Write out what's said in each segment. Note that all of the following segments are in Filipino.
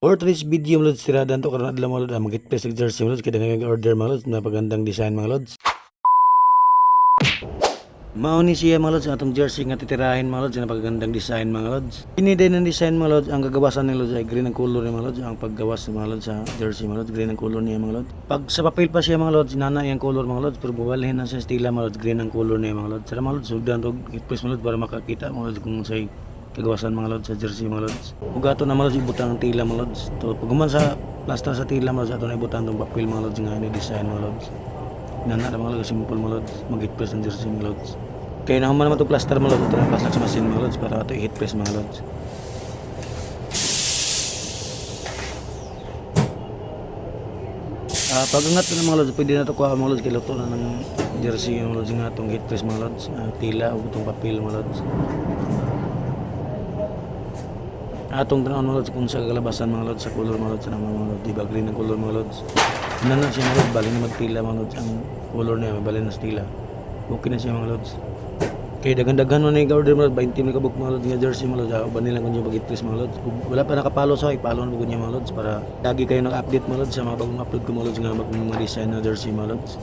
For today's video mga lods, tiradan to karon adlaw mga lods, ah, magitpes og jersey mga lods, kada nag-order mga lods, napagandang design mga lods. Mao ni siya mga lods, ang atong jersey nga titirahin mga lods, napagandang design mga lods. Ini din ang design mga lods, ang gagawasan ng lods ay green ang color ni mga lods, ang paggawas mga lods sa jersey mga lods, green ang color niya mga lods. Pag sa papel pa siya mga lods, nana yung color mga lods, pero buwalhin na sa stila mga lods, green ang color niya mga lods. Sara mga lods, sugdan to, itpes mga lods para makakita mga lods kung sa'y kagawasan mga lods sa jersey mga lods. Ug ato na mga lods ibutang ang tila mga lods. To pag human sa plaster sa tila mga lods ato na ibutang tong papel mga lods nga ni design mga lods. Nana na mga lods simple mga lods, mag-hit press ang jersey mga lods. Kaya na human naman to plaster mga lods, ito na paslag sa machine mga lods para ato i-hit press mga lods. Ah, pag angat na mga lods, pwede na ito kuha mga lods, kay luto na ng jersey mga lods nga itong hit press mga lods, ah, tila o itong papel mga lods. Atong tanawon mga lods kung sa kalabasan mga lods sa color mga lods sa mga lods di ba green ang color mga lods na na siya mga lods bali na magtila mga lods ang color niya bali na sa tila okay na siya mga lods kaya dagan-dagan man yung order mga lods 20 may kabuk mga lods nga jersey mga lods ba nila kung yung pag-itris mga lods kung wala pa nakapalo sa ipalo na niya mga lods para lagi kayo nag-update mga lods sa mga bagong upload ko mga lods nga bagong mga design na jersey mga lods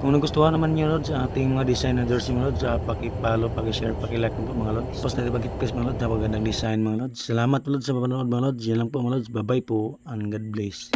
Kung nagustuhan naman niyo Lods ang ating mga design na jersey mga Lods, uh, paki-follow, paki-share, paki-like po mga Lods. Tapos na bagit press mga Lods, napagandang design mga Lods. Salamat Lods sa panonood mga Lods. Yan lang po mga Lods. Bye-bye po and God bless.